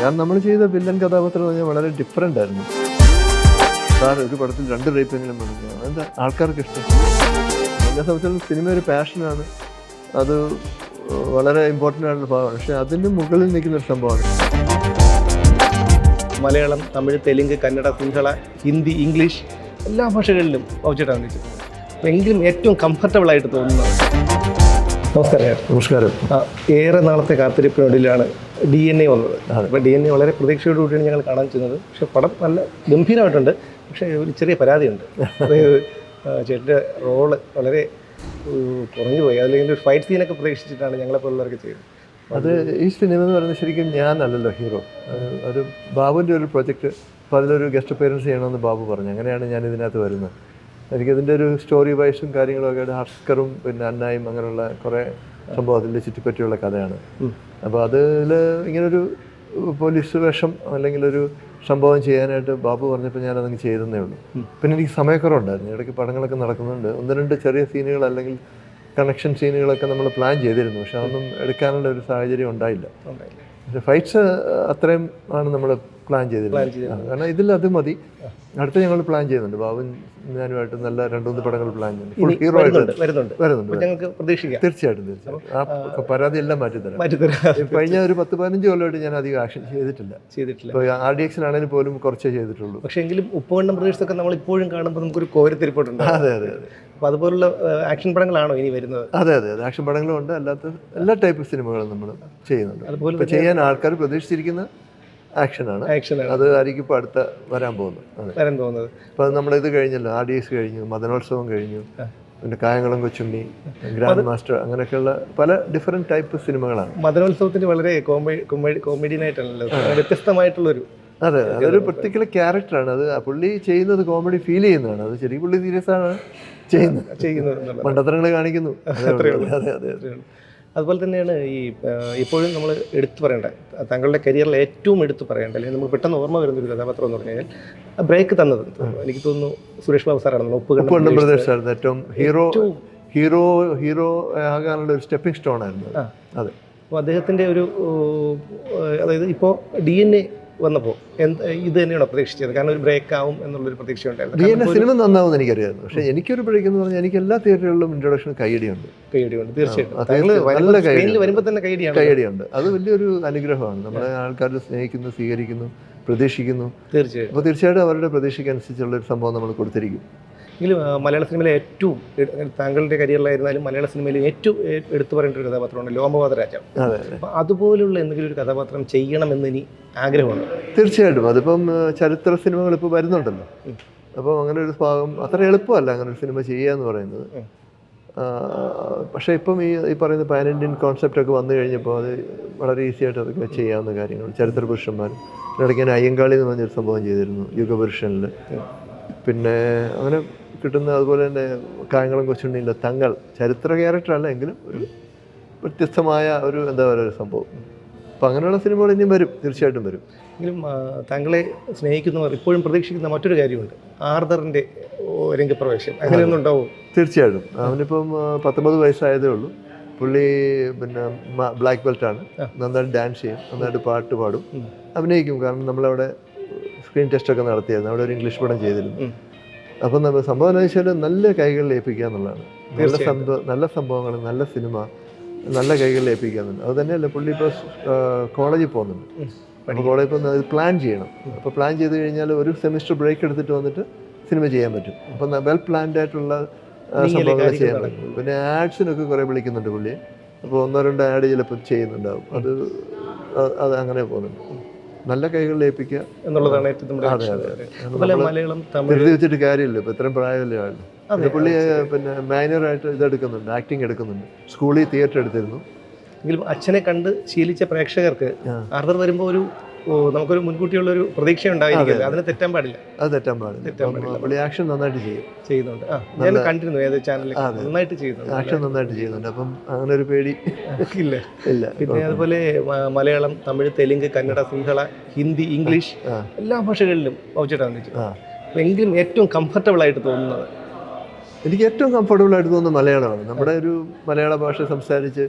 ഞാൻ നമ്മൾ ചെയ്ത വില്ലൻ കഥാപാത്രം എന്ന് പറഞ്ഞാൽ വളരെ ഡിഫറെന്റ് ആയിരുന്നു. സാർ ഒരു പടത്തിൽ രണ്ട് റേപ്പെങ്കിലും പറഞ്ഞു എന്താ ആൾക്കാർക്ക് ഇഷ്ടം. എന്നെ സംബന്ധിച്ചിടത്തോളം സിനിമ ഒരു പാഷനാണ് അത് വളരെ ഇമ്പോർട്ടന്റ് ആയിട്ടുള്ള ഭാഗമാണ്. പക്ഷേ അതിന് മുകളിൽ നിൽക്കുന്ന ഒരു സംഭവമാണ്. മലയാളം തമിഴ് തെലുങ്ക് കന്നഡ സിംഹള ഹിന്ദി ഇംഗ്ലീഷ് എല്ലാ ഭാഷകളിലും പൗച്ചിട്ടാണ് വെച്ചിട്ടുള്ളത് അപ്പോൾ എങ്കിലും ഏറ്റവും കംഫർട്ടബിൾ ആയിട്ട് തോന്നുന്നത്. നമസ്കാരം. നമസ്കാരം. ആ, ഏറെ നാളത്തെ കാത്തിരിപ്പിനൊടുവിലാണ് ഡി എൻ എ വന്നത്. അപ്പോൾ ഡി എൻ എ വളരെ പ്രതീക്ഷയോടുകൂടിയാണ് ഞങ്ങൾ കാണാൻ ചെന്നത്. പക്ഷെ പടം നല്ല ഗംഭീരമായിട്ടുണ്ട്. പക്ഷേ ഒരു ചെറിയ പരാതിയുണ്ട്. അതായത് ചേട്ടന്റെ റോൾ വളരെ കുറഞ്ഞു പോയി. അല്ലെങ്കിൽ ഒരു ഫൈറ്റ് സീനൊക്കെ പ്രതീക്ഷിച്ചിട്ടാണ് ഞങ്ങളെപ്പോലുള്ളവരൊക്കെ ചെയ്തത്. അത് ഈ സിനിമ എന്ന് പറയുന്നത് ശരിക്കും ഞാനല്ലല്ലോ ഹീറോ ഒരു ബാബുവിന്റെ ഒരു പ്രൊജക്റ്റ് അപ്പോൾ അതിലൊരു ഗസ്റ്റ് അപ്പിയറൻസ് ചെയ്യണമെന്ന് ബാബു പറഞ്ഞു. അങ്ങനെയാണ് ഞാൻ ഇതിനകത്ത് വരുന്നത്. എനിക്കതിന്റെ ഒരു സ്റ്റോറി വൈസും കാര്യങ്ങളൊക്കെ ആയിട്ട് ഹസ്കറും പിന്നെ അന്നായും അങ്ങനെയുള്ള കുറേ സംഭവം അതിന്റെ ചുറ്റിപ്പറ്റിയുള്ള കഥയാണ്. അപ്പോൾ അതിൽ ഇങ്ങനൊരു പോലീസ് വേഷം അല്ലെങ്കിൽ ഒരു സംഭവം ചെയ്യാനായിട്ട് ബാബു പറഞ്ഞപ്പോൾ ഞാൻ അതങ്ങ് ചെയ്തെന്നേ ഉള്ളൂ. പിന്നെ എനിക്ക് സമയക്കുറവുണ്ടായിരുന്നു. ഇടയ്ക്ക് പടങ്ങളൊക്കെ നടക്കുന്നുണ്ട്. ഒന്ന് രണ്ട് ചെറിയ സീനുകൾ അല്ലെങ്കിൽ കണക്ഷൻ സീനുകളൊക്കെ നമ്മൾ പ്ലാൻ ചെയ്തിരുന്നു. പക്ഷെ അതൊന്നും എടുക്കാനുള്ള ഒരു സാഹചര്യം ഉണ്ടായില്ല. ഉണ്ടായില്ല. പക്ഷെ ഫൈറ്റ്സ് അത്രയും ആണ് നമ്മൾ പ്ലാൻ ചെയ്തിട്ടുണ്ട് കാരണം ഇതിൽ അത് മതി. അടുത്ത ഞങ്ങൾ പ്ലാൻ ചെയ്യുന്നുണ്ട്. ബാബു ഞാനുമായിട്ട് നല്ല രണ്ടുമൂന്ന് പടങ്ങൾ പ്ലാൻ ചെയ്യുന്നുണ്ട്. ഹീറോ ആയിട്ട് വരുന്നുണ്ട്. ഞങ്ങൾക്ക് പ്രതീക്ഷിക്കാം. തീർച്ചയായിട്ടും തീർച്ചയായിട്ടും. ആ പരാതി എല്ലാം മാറ്റിത്തരാം. മാറ്റിത്തരാം. കഴിഞ്ഞ ഒരു പത്ത് പതിനഞ്ച് കൊല്ലമായിട്ട് ഞാൻ അധികം ആക്ഷൻ ചെയ്തിട്ടില്ല. ചെയ്തിട്ടില്ല. ആർ ഡി എക്സിനാണെങ്കിൽ പോലും കുറച്ചേ ചെയ്തിട്ടുള്ളൂ. പക്ഷേ എങ്കിലും ഉപ്പുവണ്ണം പ്രദേശത്തൊക്കെ നമ്മൾ ഇപ്പോഴും കാണുമ്പോൾ നമുക്കൊരു കോരത്തിരിപ്പുണ്ട് അതെ അതെ അതെ. അപ്പോൾ അതുപോലുള്ള ആക്ഷൻ പടങ്ങളാണോ ഇനി വരുന്നത്? അതെ അതെ അതെ. ആക്ഷൻ പടങ്ങളും ഉണ്ട്. അല്ലാത്ത എല്ലാ ടൈപ്പ് സിനിമകളും നമ്മൾ ചെയ്യുന്നുണ്ട്. അതുപോലെ ചെയ്യാൻ ആൾക്കാർ പ്രതീക്ഷിച്ചിരിക്കുന്ന ആക്ഷനാണ്. ആക്ഷനാണ്. അത് ആയിരിക്കും ഇപ്പോൾ അടുത്ത വരാൻ പോകുന്നത്. വരാൻ പോകുന്നത്. ഇപ്പോൾ നമ്മളിത് കഴിഞ്ഞല്ലോ. ആർ ഡി എസ് കഴിഞ്ഞു മദനോത്സവം കഴിഞ്ഞു പിന്നെ കായംകുളം കൊച്ചുണ്ണി ഗ്രാൻഡ് മാസ്റ്റർ അങ്ങനെയൊക്കെയുള്ള പല ഡിഫറെന്റ് ടൈപ്പ് സിനിമകളാണ് മദനോത്സവത്തിന് വളരെ കോമഡി കോമഡി കോമഡിയൻ ആയിട്ടാണല്ലോ വ്യത്യസ്തമായിട്ടുള്ളൊരു അതെ അതൊരു പർട്ടിക്കുലർ ക്യാരക്ടറാണ് അത് ആ പുള്ളി ചെയ്യുന്നത് കോമഡി ഫീൽ ചെയ്യുന്നതാണ്. അത് ശരി പുള്ളി സീരിയസ് ആണ് ചെയ്യുന്നത്. മണ്ടത്തരങ്ങൾ കാണിക്കുന്നു. അതെ അതെ അതെ. അതുപോലെ തന്നെയാണ് ഈ ഇപ്പോഴും നമ്മൾ എടുത്തു പറയേണ്ട താങ്കളുടെ കരിയറിൽ ഏറ്റവും എടുത്തു പറയേണ്ട അല്ലെങ്കിൽ നമുക്ക് പെട്ടെന്ന് ഓർമ്മ വരുന്ന ഒരു കഥാപാത്രം എന്ന് പറഞ്ഞു കഴിഞ്ഞാൽ ബ്രേക്ക് തന്നത്. എനിക്ക് തോന്നുന്നു സുരേഷ് ബാബു സാറാണ് ഉപ്പ് ഏറ്റവും ഹീറോ ഹീറോ ഹീറോ ആകാനുള്ള ഒരു സ്റ്റെപ്പിംഗ് സ്റ്റോൺ ആയിരുന്നു അതെ. അപ്പോൾ അദ്ദേഹത്തിന്റെ ഒരു അതായത് ഇപ്പോൾ ഡി എൻ എ വന്നപ്പോൾ എന്ത് ഇത് തന്നെയാണോ പ്രതീക്ഷിച്ചത്? കാരണം ഒരു ബ്രേക്ക് ആവും എന്നുള്ളൊരു പ്രതീക്ഷ ഉണ്ടായിരുന്നു സിനിമ നന്നാവും എനിക്കറിയായിരുന്നു പക്ഷേ എനിക്കൊരു ബ്രേക്ക് എന്ന് പറഞ്ഞാൽ എനിക്ക് എല്ലാ തിയേറ്ററുകളിലും ഇൻട്രൊഡക്ഷൻ കൈയടിയുണ്ട് കൈയടിയുണ്ട് തീർച്ചയായിട്ടും. വരുമ്പോൾ തന്നെ കൈയടിയാണ് കൈയടിയുണ്ട് അത് വലിയൊരു അനുഗ്രഹമാണ്. നമ്മളെ ആൾക്കാർ സ്നേഹിക്കുന്നു സ്വീകരിക്കുന്നു പ്രതീക്ഷിക്കുന്നു. തീർച്ചയായിട്ടും. അപ്പോൾ തീർച്ചയായിട്ടും അവരുടെ പ്രതീക്ഷയ്ക്കനുസരിച്ചുള്ള ഒരു സംഭവം നമ്മൾ കൊടുത്തിരിക്കും. എങ്കിലും മലയാള സിനിമയിലെ ഏറ്റവും താങ്കളുടെ കരിയറിലായിരുന്നാലും മലയാള സിനിമയിലെ ഏറ്റവും എടുത്തു പറയേണ്ട ഒരു കഥാപാത്രമാണ് ലോമപാത അപ്പം അതുപോലുള്ള എന്തെങ്കിലും ഒരു കഥാപാത്രം ചെയ്യണമെന്ന് ഇനി ആഗ്രഹമുണ്ട്? തീർച്ചയായിട്ടും. അതിപ്പം ചരിത്ര സിനിമകൾ ഇപ്പോൾ വരുന്നുണ്ടല്ലോ. അപ്പോൾ അങ്ങനെ ഒരു ഭാഗം അത്ര എളുപ്പമല്ല അങ്ങനെ ഒരു സിനിമ ചെയ്യുക എന്ന് പറയുന്നത്. പക്ഷേ ഇപ്പം ഈ ഈ പറയുന്ന പാൻ ഇന്ത്യൻ കോൺസെപ്റ്റ് ഒക്കെ വന്നു കഴിഞ്ഞപ്പോൾ അത് വളരെ ഈസി ആയിട്ട് അതൊക്കെ ചെയ്യാവുന്ന കാര്യങ്ങൾ ചരിത്ര പുരുഷന്മാർ. ഇടയ്ക്ക് ഞാൻ അയ്യങ്കാളി എന്ന് പറഞ്ഞൊരു സംഭവം ചെയ്തിരുന്നു യുഗപുരുഷനിൽ പിന്നെ അങ്ങനെ കിട്ടുന്ന അതുപോലെ തന്നെ കായംകുളം കൊച്ചുണ്ണിയിലെ തങ്ങൾ ചരിത്ര ക്യാരക്ടറല്ല എങ്കിലും ഒരു വ്യത്യസ്തമായ ഒരു എന്താ പറയുക ഒരു സംഭവം. അപ്പം അങ്ങനെയുള്ള സിനിമകൾ ഇനിയും വരും തീർച്ചയായിട്ടും വരും. എങ്കിലും താങ്കളെ സ്നേഹിക്കുന്നവർ ഇപ്പോഴും പ്രതീക്ഷിക്കുന്ന മറ്റൊരു കാര്യമുണ്ട്. ആർദറിന്റെ രംഗപ്രവേശം. അങ്ങനെയൊന്നും ഉണ്ടാവും? തീർച്ചയായിട്ടും. അവനിപ്പം പത്തൊമ്പത് വയസ്സായതേ ഉള്ളൂ. പുള്ളി പിന്നെ ബ്ലാക്ക് ബെൽറ്റാണ് നന്നായിട്ട് ഡാൻസ് ചെയ്യും നന്നായിട്ട് പാട്ട് പാടും. അഭിനയിക്കും. കാരണം നമ്മളവിടെ സ്ക്രീൻ ടെസ്റ്റൊക്കെ നടത്തിയായിരുന്നു. അവിടെ ഒരു ഇംഗ്ലീഷ് പടം ചെയ്തിരുന്നു. അപ്പം നമ്മൾ സംഭവം എന്ന് വെച്ചാൽ നല്ല കൈകളിൽ ഏൽപ്പിക്കുക എന്നുള്ളതാണ്. നല്ല സംഭവം നല്ല സംഭവങ്ങൾ നല്ല സിനിമ നല്ല കൈകളിൽ ഏൽപ്പിക്കുക എന്നുണ്ട് അത് തന്നെയല്ല പുള്ളി ഇപ്പോൾ കോളേജിൽ പോകുന്നുണ്ട്. പണി അപ്പോൾ കോളേജിൽ പോകുന്ന അത് പ്ലാൻ ചെയ്യണം. അപ്പോൾ പ്ലാൻ ചെയ്ത് കഴിഞ്ഞാൽ ഒരു സെമിസ്റ്റർ ബ്രേക്ക് എടുത്തിട്ട് വന്നിട്ട് സിനിമ ചെയ്യാൻ പറ്റും. അപ്പം വെൽ പ്ലാൻഡ് ആയിട്ടുള്ള സംഭവങ്ങൾ ചെയ്യാൻ പറ്റും. പിന്നെ ആഡ്സിനൊക്കെ കുറേ വിളിക്കുന്നുണ്ട് പുള്ളി. അപ്പോൾ ഒന്നോ രണ്ടോ ആഡ് ചിലപ്പോൾ ചെയ്യുന്നുണ്ടാവും. അത് അത് അങ്ങനെ പോകുന്നുണ്ട്. നല്ല കൈകളിൽ ഏൽപ്പിക്കുക. എന്നുള്ളതാണ് ഏറ്റവും മലയാളം വെറുതെ വെച്ചിട്ട് കാര്യമില്ല. ഇപ്പം ഇത്രയും പ്രായമല്ലേ പിന്നെ പുള്ളി പിന്നെ മാനറായിട്ട് ഇത് എടുക്കുന്നുണ്ട് ആക്ടിങ് എടുക്കുന്നുണ്ട്. സ്കൂളിൽ തിയേറ്റർ എടുത്തിരുന്നു. എങ്കിലും അച്ഛനെ കണ്ട് ശീലിച്ച പ്രേക്ഷകർക്ക്. ആർദർ വരുമ്പോൾ ഒരു നമുക്കൊരു മുൻകൂട്ടിയുള്ള ഒരു പ്രതീക്ഷ ഉണ്ടായിരിക്കില്ല അതിന് തെറ്റാൻ പാടില്ല. അത് തെറ്റാൻ പാടില്ല. തെറ്റാൻ പാടില്ല. പുള്ളി ആക്ഷൻ നന്നായിട്ട് ചെയ്യും. ചെയ്യുന്നുണ്ട്. ഞാൻ കണ്ടിരുന്നു ഏത് ചാനലിൽ നന്നായിട്ട് ചെയ്യുന്നുണ്ട്. ആക്ഷൻ നന്നായിട്ട് ചെയ്യുന്നുണ്ട്. അപ്പം അങ്ങനെ ഒരു പേടി ഇല്ല. ഇല്ല. പിന്നെ അതുപോലെ മലയാളം തമിഴ് തെലുങ്ക് കന്നഡ സിംഹള ഹിന്ദി ഇംഗ്ലീഷ് എല്ലാ ഭാഷകളിലും അപ്പോൾ എങ്കിലും ഏറ്റവും കംഫർട്ടബിൾ ആയിട്ട് തോന്നുന്നത് എനിക്ക് ഏറ്റവും കംഫർട്ടബിൾ ആയിട്ട് തോന്നുന്നത് മലയാളമാണ്. നമ്മുടെ ഒരു മലയാള ഭാഷ സംസാരിച്ച്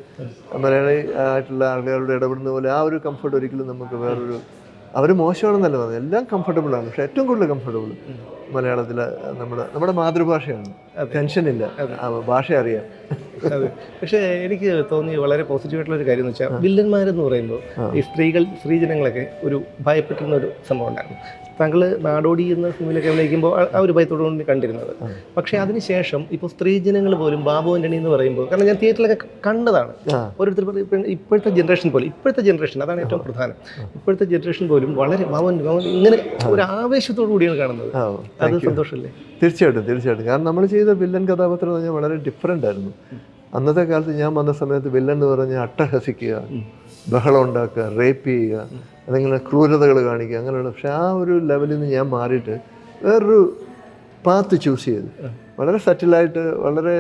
മലയാളി ആയിട്ടുള്ള ആളുകളോട് ഇടപെടുന്ന പോലെ ആ ഒരു കംഫർട്ട് ഒരിക്കലും നമുക്ക് വേറൊരു അവർ മോശമാണെന്നല്ല പറഞ്ഞത്. എല്ലാം കംഫർട്ടബിളാണ് പക്ഷെ ഏറ്റവും കൂടുതൽ കംഫർട്ടബിൾ മലയാളത്തിൽ നമ്മുടെ നമ്മുടെ മാതൃഭാഷയാണ്. ടെൻഷനില്ല ഇല്ല. ഭാഷ അറിയാം. പക്ഷേ എനിക്ക് തോന്നി വളരെ പോസിറ്റീവായിട്ടുള്ള ഒരു കാര്യം എന്ന് വെച്ചാൽ വില്ലന്മാരെന്ന് പറയുമ്പോൾ ഈ സ്ത്രീകൾ സ്ത്രീജനങ്ങളൊക്കെ ഒരു ഭയപ്പെട്ടിരുന്ന ഒരു സംഭവം ഉണ്ടായിരുന്നു. താങ്കൾ നാടോടി എന്ന സിനിമയിലൊക്കെ അഭിനയിക്കുമ്പോൾ ആ- ഒരു ഒരു കൊണ്ട് കണ്ടിരുന്നത്. പക്ഷേ അതിനുശേഷം ഇപ്പോൾ സ്ത്രീജനങ്ങൾ പോലും ബാബു ആന്റണി എന്ന് പറയുമ്പോൾ കാരണം ഞാൻ തിയേറ്ററിലൊക്കെ കണ്ടതാണ്. ഓരോരുത്തർ പറയും, ഇപ്പോഴത്തെ ജനറേഷൻ പോലും ഇപ്പോഴത്തെ ജനറേഷൻ അതാണ് ഏറ്റവും പ്രധാനം. ഇപ്പോഴത്തെ ജനറേഷൻ പോലും വളരെ ബാബു ബാബു ഇങ്ങനെ ഒരു ആവേശത്തോടു കൂടിയാണ് കാണുന്നത്. അത് സന്തോഷമല്ലേ? തീർച്ചയായിട്ടും തീർച്ചയായിട്ടും. കാരണം നമ്മൾ ചെയ്ത വില്ലൻ കഥാപാത്രം എന്ന് പറഞ്ഞാൽ വളരെ ഡിഫറെന്റ് ആയിരുന്നു. അന്നത്തെ കാലത്ത് ഞാൻ വന്ന സമയത്ത് വില്ലൻ എന്ന് പറഞ്ഞാൽ അട്ടഹസിക്കുക. ബഹളം ഉണ്ടാക്കുക റേപ്പ് ചെയ്യുക അല്ലെങ്കിൽ ക്രൂരതകൾ കാണിക്കുക അങ്ങനെയുള്ള പക്ഷെ ആ ഒരു ലെവലിൽ നിന്ന് ഞാൻ മാറിയിട്ട് വേറൊരു പാത്ത് ചൂസ് ചെയ്തു. വളരെ സറ്റിലായിട്ട് വളരെ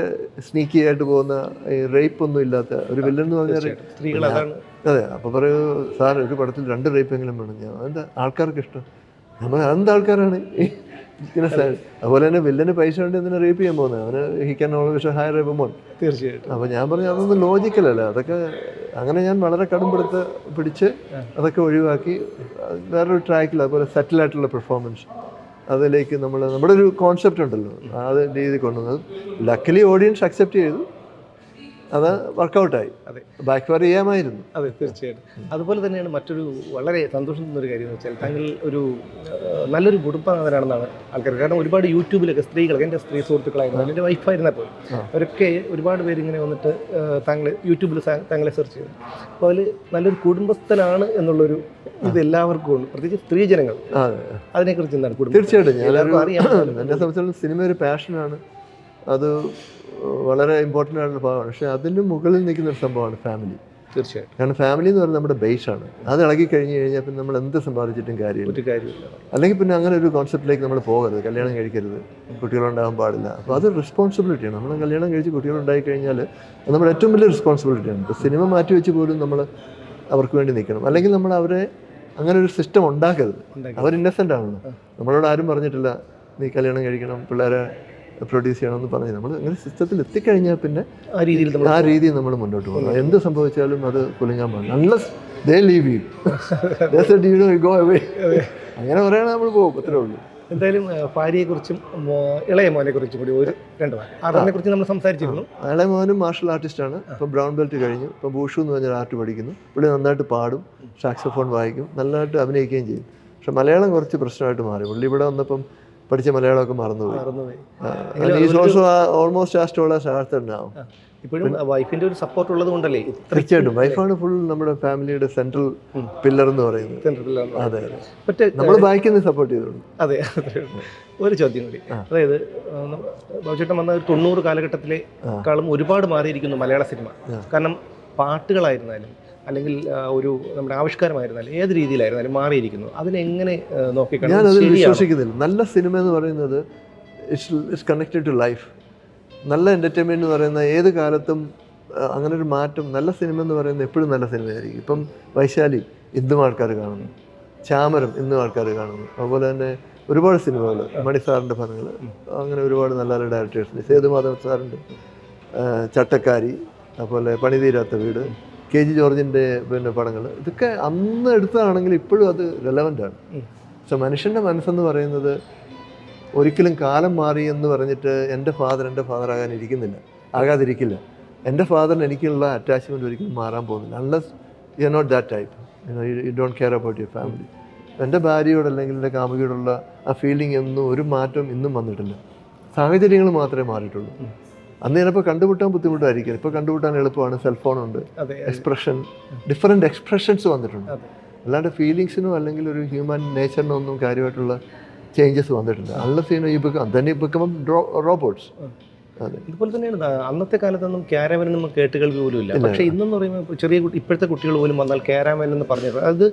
സ്നീക്കി ആയിട്ട് പോകുന്ന ഈ റേപ്പ് ഒന്നും ഇല്ലാത്ത ഒരു വില്ലൻ എന്ന് പറഞ്ഞാൽ സ്ത്രീകൾ അതെ അപ്പോൾ പറയൂ സാർ ഒരു പടത്തിൽ രണ്ട് റേപ്പ് എങ്കിലും വേണം. ഞാൻ എന്താ ആൾക്കാർക്ക് ഇഷ്ടം നമ്മൾ എന്ത് ആൾക്കാരാണ്? ഈ ഇങ്ങനെ സ- അതുപോലെ തന്നെ വില്ലന് പൈസ വേണ്ടി എന്തിനാ റേപ്പ് ചെയ്യാൻ പോകുന്നത് അവന് he can always hire rape മോൺ തീർച്ചയായിട്ടും. അപ്പോൾ ഞാൻ പറഞ്ഞു അതൊന്നും ലോജിക്കലല്ല അതൊക്കെ അങ്ങനെ ഞാൻ വളരെ കടുംപിടുത്ത് പിടിച്ച് അതൊക്കെ ഒഴിവാക്കി. വേറൊരു ട്രാക്കിൽ അതുപോലെ സെറ്റിലായിട്ടുള്ള പെർഫോമൻസ് അതിലേക്ക് നമ്മൾ നമ്മുടെ ഒരു കോൺസെപ്റ്റ് ഉണ്ടല്ലോ. ആ രീതി കൊണ്ടുവന്നത്. ലക്കലി ഓഡിയൻസ് അക്സെപ്റ്റ് ചെയ്തു. അത് വർക്കൗട്ടായി. അതെ. ബാക്ക് ഫയർ ചെയ്യാമായിരുന്നു. അതെ തീർച്ചയായിട്ടും. അതുപോലെ തന്നെയാണ് മറ്റൊരു വളരെ സന്തോഷം തന്ന ഒരു കാര്യം എന്ന് വെച്ചാൽ താങ്കൾ ഒരു നല്ലൊരു കുടുംബനാഥനാണെന്നാണ് ആൾക്കാർ. കാരണം ഒരുപാട് യൂട്യൂബിലൊക്കെ സ്ത്രീകൾ എന്റെ സ്ത്രീ സുഹൃത്തുക്കളായിരുന്നു എന്റെ വൈഫായിരുന്നാൽ പോലും അവരൊക്കെ ഒരുപാട് പേര് ഇങ്ങനെ വന്നിട്ട് താങ്കൾ യൂട്യൂബിൽ താങ്കളെ സെർച്ച് ചെയ്തു. അപ്പോൾ അതിൽ നല്ലൊരു കുടുംബസ്ഥനാണ് എന്നുള്ളൊരു ഇത് എല്ലാവർക്കും ഉണ്ട്. പ്രത്യേകിച്ച് സ്ത്രീജനങ്ങൾ അതെ അതിനെക്കുറിച്ച് എന്താണ് കുടുംബം തീർച്ചയായിട്ടും. അറിയാം എന്നെ സംബന്ധിച്ചിടത്തോളം സിനിമ ഒരു പാഷനാണ്. അത് വളരെ ഇമ്പോർട്ടന്റ് ആയിട്ടുള്ള ഭാഗമാണ്. പക്ഷേ അതിന് മുകളിൽ നിൽക്കുന്ന ഒരു സംഭവമാണ് ഫാമിലി തീർച്ചയായിട്ടും. കാരണം ഫാമിലി എന്ന് പറയുന്നത് നമ്മുടെ ബേസാണ് അത് ഇളകി കഴിഞ്ഞ് കഴിഞ്ഞാൽ പിന്നെ നമ്മൾ എന്ത് സമ്പാദിച്ചിട്ടും കാര്യമില്ല. ഒരു കാര്യമില്ല അല്ലെങ്കിൽ പിന്നെ അങ്ങനെ ഒരു കോൺസെപ്റ്റിലേക്ക് നമ്മൾ പോകരുത്. കല്യാണം കഴിക്കരുത്. കുട്ടികളുണ്ടാകാൻ പാടില്ല. അപ്പോൾ അത് റെസ്പോൺസിബിലിറ്റിയാണ് നമ്മൾ കല്യാണം കഴിച്ച് കുട്ടികളുണ്ടായി കഴിഞ്ഞാൽ നമ്മുടെ ഏറ്റവും വലിയ റെസ്പോൺസിബിലിറ്റിയാണ് ഇപ്പോൾ സിനിമ മാറ്റി വെച്ച് പോലും നമ്മൾ അവർക്ക് വേണ്ടി നിൽക്കണം. അല്ലെങ്കിൽ നമ്മൾ അവരെ അങ്ങനെ ഒരു സിസ്റ്റം ഉണ്ടാക്കരുത്. അവർ ഇന്നസെന്റ് ആണല്ലോ നമ്മളോട് ആരും പറഞ്ഞിട്ടില്ല നീ കല്യാണം കഴിക്കണം പിള്ളേരെ പ്രൊഡ്യൂസ് ചെയ്യണമെന്ന് പറഞ്ഞു നമ്മൾ അങ്ങനെ സിസ്റ്റത്തിൽ എത്തിക്കഴിഞ്ഞാൽ പിന്നെ ആ രീതിയിൽ നമ്മൾ ആ രീതിയിൽ നമ്മൾ മുന്നോട്ട് പോകണം എന്ത് സംഭവിച്ചാലും അത് കുലുങ്ങാൻ പാടില്ല. Unless they leave you go away അങ്ങനെ പറയണ നമ്മൾ പോകും. അത്രേ ഉള്ളൂ. എന്തായാലും ഭാര്യയെ കുറിച്ചും ഇളയ മോനെ കുറിച്ചും കൂടി ഒരു രണ്ട് അതിനെ കുറിച്ച് നമ്മൾ സംസാരിച്ചിരുന്നു. ഇളയ മോനും മാർഷൽ ആണ്. ഇപ്പം ബ്രൗൺ ബെൽറ്റ് കഴിഞ്ഞു. ഇപ്പം ബൂഷു എന്ന് പറഞ്ഞൊരു ആർട്ട് പഠിക്കുന്നു. പുള്ളി നന്നായിട്ട് പാടും സാക്സഫോൺ വായിക്കും നല്ലതായിട്ട് അഭിനയിക്കുകയും ചെയ്യും. പക്ഷെ മലയാളം കുറച്ച് പ്രശ്നമായിട്ട് മാറി. പുള്ളി ഇവിടെ വന്നപ്പം പഠിച്ച മലയാളമൊക്കെ മറന്നുപോയി. ഓൾമോസ്റ്റ് ആ സ്റ്റോൾ ആർത്തണ്ടാവും ഇപ്പോഴും വൈഫിന്റെ ഒരു സപ്പോർട്ട് ഉള്ളത് കൊണ്ടല്ലേ? തീർച്ചയായിട്ടും. വൈഫാണ് ഫുൾ നമ്മുടെ ഫാമിലിയുടെ സെൻട്രൽ പില്ലർ എന്ന് പറയുന്നത്. അതെ മറ്റേ നമ്മൾ ബാക്കിൽ സപ്പോർട്ട് ചെയ്തിട്ടുണ്ട്. അതെ ഒരു ചോദ്യം കൂടി. അതായത് ബാബുചേട്ടൻ വന്ന ഒരു തൊണ്ണൂറ് കാലഘട്ടത്തിലേക്കാളും ഒരുപാട് മാറിയിരിക്കുന്നു മലയാള സിനിമ. കാരണം പാട്ടുകളായിരുന്നാലും അല്ലെങ്കിൽ ഒരു നമ്മുടെ ആവിഷ്കാരമായിരുന്നാലും ഏത് രീതിയിലായിരുന്നാലും മാറിയിരിക്കുന്നു അതിനെങ്ങനെ നോക്കി നോക്കിക്കാണും? ഞാനതിൽ? വിശ്വസിക്കുന്നില്ല. നല്ല സിനിമ എന്ന് പറയുന്നത് it's it's connected to life നല്ല എന്റർടൈൻമെന്റ് എന്ന് പറയുന്ന ഏത് കാലത്തും അങ്ങനെ ഒരു മാറ്റം നല്ല സിനിമ എന്ന് പറയുന്നത് എപ്പോഴും നല്ല സിനിമയായിരിക്കും. ഇപ്പം വൈശാലി ഇന്നും ആൾക്കാർ കാണുന്നു. ചാമരം ഇന്നും ആൾക്കാർ കാണുന്നു. അതുപോലെ തന്നെ ഒരുപാട് സിനിമകൾ മണി സാറിന്റെ പടങ്ങൾ അങ്ങനെ ഒരുപാട് നല്ല നല്ല ഡയറക്ടേഴ്സ് സേതുമാധവൻ സാറുണ്ട് ചട്ടക്കാരി അതുപോലെ പണിതീരാത്ത വീട് കെ ജി ജോർജിന്റെ പിന്നെ പടങ്ങൾ. ഇതൊക്കെ അന്ന് എടുത്തതാണെങ്കിൽ ഇപ്പോഴും അത് റെലവന്റ് ആണ്. പക്ഷെ മനുഷ്യന്റെ മനസ്സെന്ന് പറയുന്നത് ഒരിക്കലും കാലം മാറി എന്ന് പറഞ്ഞിട്ട് എന്റെ ഫാദർ എന്റെ ഫാദർ ആകാൻ ഇരിക്കുന്നില്ല. ആകാതിരിക്കില്ല. എന്റെ ഫാദറിന് എനിക്കുള്ള അറ്റാച്ച്മെന്റ് ഒരിക്കലും മാറാൻ പോകുന്നില്ല. Unless you are not that type you don't care about your family എന്റെ ഭാര്യയോട് അല്ലെങ്കിൽ എന്റെ കാമുകിയോടുള്ള ആ ഫീലിംഗ് ഒന്നും ഒരു മാറ്റം ഇന്നും വന്നിട്ടില്ല. സാഹചര്യങ്ങൾ മാത്രമേ മാറിയിട്ടുള്ളൂ. അന്ന് ചിലപ്പോൾ കണ്ടുമുട്ടാൻ ബുദ്ധിമുട്ടായിരിക്കും. ഇപ്പോൾ കണ്ടുമുട്ടാൻ എളുപ്പമാണ്. സെൽഫോണുണ്ട് എക്സ്പ്രഷൻ ഡിഫറെന്റ് എക്സ്പ്രഷൻസ് വന്നിട്ടുണ്ട്. അല്ലാണ്ട് ഫീലിങ്സിനോ അല്ലെങ്കിൽ ഒരു ഹ്യൂമൻ നേച്ചറിനോ ഒന്നും കാര്യമായിട്ടുള്ള ചേഞ്ചസ് വന്നിട്ടുണ്ട് അല്ല യു ഈ you become you become robots ഇതുപോലെ തന്നെയാണ്. അന്നത്തെ കാലത്തൊന്നും ക്യാരവൻ നമ്മൾ കേട്ടുകൾ പോലും ഇല്ല. പക്ഷേ ഇന്നെന്ന് പറയുമ്പോൾ ചെറിയ കുട്ടി ഇപ്പോഴത്തെ കുട്ടികൾ പോലും വന്നാൽ ക്യാരവൻ എന്ന് പറഞ്ഞത് അത്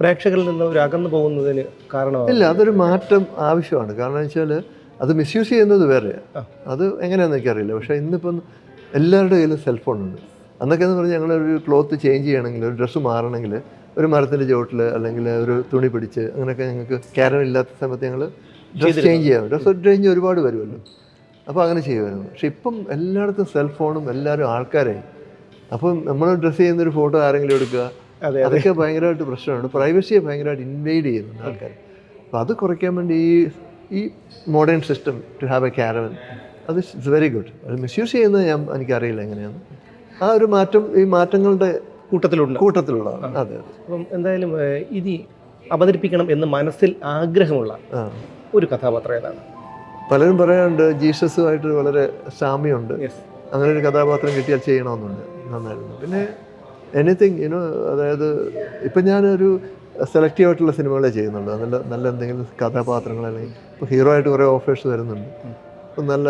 പ്രേക്ഷകരിൽ നിന്ന് ഒരു അകന്നു പോകുന്നതിന് കാരണമാണ് ഇല്ല അതൊരു മാറ്റം ആവശ്യമാണ്. കാരണം വെച്ചാൽ അത് മിസ്യൂസ് ചെയ്യുന്നത് വേറെയാണ് ആ. അത് എങ്ങനെയാണെന്ന് എനിക്കറിയില്ല. പക്ഷേ ഇന്നിപ്പം എല്ലാവരുടെ കയ്യിലും സെൽഫോൺ ഉണ്ട്. അന്നൊക്കെ എന്ന് പറഞ്ഞാൽ ഞങ്ങളൊരു ക്ലോത്ത് ചേഞ്ച് ചെയ്യണമെങ്കിൽ ഒരു ഡ്രസ്സ് മാറണമെങ്കിൽ ഒരു മരത്തിന്റെ ചുവട്ടിൽ അല്ലെങ്കിൽ ഒരു തുണി പിടിച്ച് അങ്ങനെയൊക്കെ ഞങ്ങൾക്ക് ക്യാരം ഇല്ലാത്ത സമയത്ത് ഞങ്ങൾ ഡ്രസ്സ് ചേഞ്ച് ചെയ്യാം ഡ്രസ്സ് ചേഞ്ച് ഒരുപാട് വരുമല്ലോ. അപ്പോൾ അങ്ങനെ ചെയ്യുമായിരുന്നു. പക്ഷെ ഇപ്പം എല്ലായിടത്തും സെൽഫോണും എല്ലാവരും ആൾക്കാരായി. അപ്പം നമ്മൾ ഡ്രസ്സ് ചെയ്യുന്നൊരു ഫോട്ടോ ആരെങ്കിലും എടുക്കുക അതൊക്കെ ഭയങ്കരമായിട്ട് പ്രശ്നമാണ്. പ്രൈവസിയെ ഭയങ്കരമായിട്ട് ഇൻവൈഡ് ചെയ്യുന്നുണ്ട് ആൾക്കാർ അപ്പോൾ അത് കുറയ്ക്കാൻ വേണ്ടി ഈ ഈ modern system to have a caravan അത് ഇറ്റ്സ് വെരി ഗുഡ് അത് മിസ്യൂസ് ചെയ്യുന്നത് ഞാൻ എനിക്കറിയില്ല എങ്ങനെയാണ്. ആ ഒരു മാറ്റം ഈ മാറ്റങ്ങളുടെ കൂട്ടത്തിലുള്ള. കൂട്ടത്തിലുള്ള അതെ അപ്പം എന്തായാലും ഇത് അവതരിപ്പിക്കണം എന്ന് മനസ്സിൽ ആഗ്രഹമുള്ള ഒരു കഥാപാത്രം ഏതാണ്? പലരും പറയാറുണ്ട് ജീസസുമായിട്ട് വളരെ സാമ്യമുണ്ട്. അങ്ങനെ ഒരു കഥാപാത്രം കിട്ടിയാൽ ചെയ്യണമെന്നുണ്ട്. നന്നായിരുന്നു. പിന്നെ എനിത്തിങ് യുനോ അതായത് ഇപ്പം ഞാനൊരു സെലക്റ്റീവ് ആയിട്ടുള്ള സിനിമകളെ ചെയ്യുന്നുണ്ട്. നല്ല നല്ല എന്തെങ്കിലും കഥാപാത്രങ്ങൾ അല്ലെങ്കിൽ ഇപ്പോൾ ഹീറോ ആയിട്ട് കുറേ ഓഫേഴ്സ് വരുന്നുണ്ട്. അപ്പം നല്ല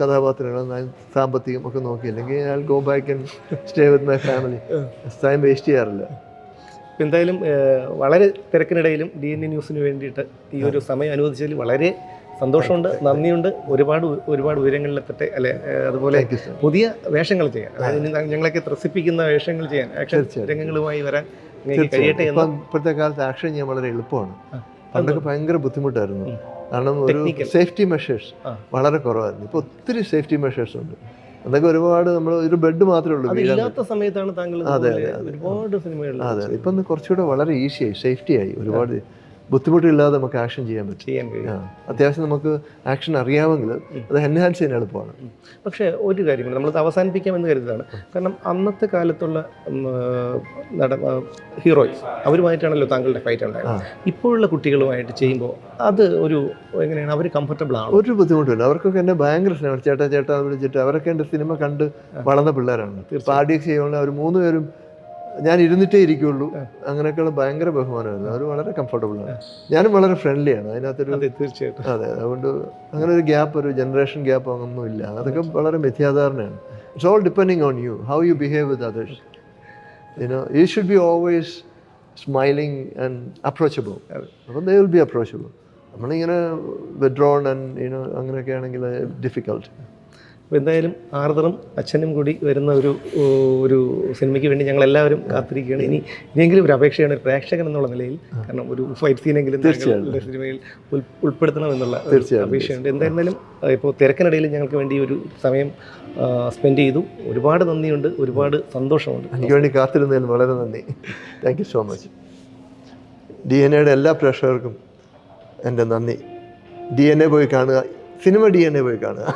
കഥാപാത്രങ്ങൾ സാമ്പത്തികം ഒക്കെ നോക്കി അല്ലെങ്കിൽ ഞാൻ go back and stay with my family time waste ചെയ്യാറില്ല. എന്തായാലും വളരെ തിരക്കിനിടയിലും ഡി എൻ എ ന്യൂസിന് വേണ്ടിയിട്ട് ഈ ഒരു സമയം അനുവദിച്ചതിൽ വളരെ സന്തോഷമുണ്ട് നന്ദിയുണ്ട്. ഒരുപാട് ഒരുപാട് ഉയരങ്ങളിലെത്തട്ടെ അല്ലെ അതുപോലെ പുതിയ വേഷങ്ങൾ ചെയ്യാൻ. അതായത് ഞങ്ങളൊക്കെ ത്രസിപ്പിക്കുന്ന വേഷങ്ങൾ ചെയ്യാൻ ആക്ഷൻ. രംഗങ്ങളുമായി വരാൻ ഇപ്പോഴത്തെ കാലത്ത് ആക്ഷൻ ചെയ്യാൻ വളരെ എളുപ്പമാണ്. പണ്ടൊക്കെ ഭയങ്കര ബുദ്ധിമുട്ടായിരുന്നു. കാരണം ഒരു സേഫ്റ്റി മെഷേഴ്സ് വളരെ കുറവായിരുന്നു. ഇപ്പോൾ ഒത്തിരി സേഫ്റ്റി മെഷേഴ്സ് ഉണ്ട്. അതൊക്കെ ഒരുപാട് നമ്മൾ ഒരു ബെഡ് മാത്രമേ ഉള്ളൂ ഇല്ലാത്ത സമയത്താണ് താങ്കൾ അതെ, അതെ. ഒരുപാട് സിനിമകൾ അതെ ഇപ്പം കുറച്ചുകൂടെ വളരെ ഈസിയായി സേഫ്റ്റി ആയി ഒരുപാട് ബുദ്ധിമുട്ടില്ലാതെ നമുക്ക് ആക്ഷൻ ചെയ്യാൻ പറ്റും. ചെയ്യാൻ കഴിയും. അത്യാവശ്യം നമുക്ക് ആക്ഷൻ അറിയാമെങ്കിൽ അത് എൻഹാൻസ് ചെയ്യാൻ എളുപ്പമാണ് പക്ഷേ ഒരു കാര്യം നമ്മളത് അവസാനിപ്പിക്കാമെന്ന് കരുതാണ് കാരണം അന്നത്തെ കാലത്തുള്ള ഹീറോയിൻസ് ആ, നട ഹീറോയിസ് അവരുമായിട്ടാണല്ലോ താങ്കളുടെ ഫൈറ്റ് ഉണ്ടായത്. ഇപ്പോഴുള്ള കുട്ടികളുമായിട്ട് ചെയ്യുമ്പോൾ അത് ഒരു എങ്ങനെയാണ് അവർ കംഫർട്ടബിൾ ആണ്? ഒരു ബുദ്ധിമുട്ടില്ല അവർക്കൊക്കെ എന്നെ ഭയങ്കര സ്നേഹം ചേട്ടാ ചേട്ടാ വിളിച്ചിട്ട് അവരൊക്കെ എന്റെ സിനിമ കണ്ട് വളർന്ന പിള്ളേരാണ്. ആദ്യമൊക്കെ ചെയ്യുമ്പോൾ അവർ മൂന്ന് പേരും ഞാൻ ഇരുന്നിട്ടേ ഇരിക്കുള്ളൂ. അങ്ങനെയൊക്കെയുള്ള ഭയങ്കര ബഹുമാനമായിരുന്നു. അവർ വളരെ കംഫർട്ടബിൾ ആണ്. ഞാനും വളരെ ഫ്രണ്ട്ലിയാണ് അതിനകത്തൊരു അതെ തീർച്ചയായിട്ടും. അതെ അതുകൊണ്ട് അങ്ങനെ ഒരു ഗ്യാപ്പ് ഒരു ജനറേഷൻ ഗ്യാപ്പ് ഒന്നും ഇല്ല. അതൊക്കെ വളരെ മിഥ്യാധാരണയാണ്. It's all depending on you how you behave with others you know you should be always smiling and approachable അപ്പം ദേ വിൽ ബി അപ്രോച്ചബിൾ നമ്മളിങ്ങനെ വിഡ്രോൺ ആൻഡ് യുനോ അങ്ങനെയൊക്കെ ആണെങ്കിൽ ഡിഫിക്കൾട്ട് അപ്പോൾ എന്തായാലും ആർദ്രം അച്ഛനും കൂടി വരുന്ന ഒരു ഒരു സിനിമയ്ക്ക് വേണ്ടി ഞങ്ങൾ എല്ലാവരും കാത്തിരിക്കുകയാണ്. ഇനി ഇനിയെങ്കിലും ഒരു അപേക്ഷയാണ് ഒരു പ്രേക്ഷകൻ എന്നുള്ള നിലയിൽ കാരണം ഒരു ഫൈറ്റ് സീനെങ്കിലും സിനിമയിൽ ഉൾ- ഉൾപ്പെടുത്തണം എന്നുള്ള. അപേക്ഷയുണ്ട്. എന്തായിരുന്നാലും ഇപ്പോൾ തിരക്കിനിടയിൽ ഞങ്ങൾക്ക് വേണ്ടി ഒരു സമയം സ്പെൻഡ് ചെയ്തു. ഒരുപാട് നന്ദിയുണ്ട് ഒരുപാട് സന്തോഷമുണ്ട്. എനിക്ക് വേണ്ടി കാത്തിരുന്നതിൽ വളരെ നന്ദി. Thank you so much D N എയുടെ എല്ലാ പ്രേക്ഷകർക്കും എന്റെ നന്ദി. ഡി എൻ എ പോയി കാണുക. സിനിമ ഡി എൻ എ പോയി കാണുക.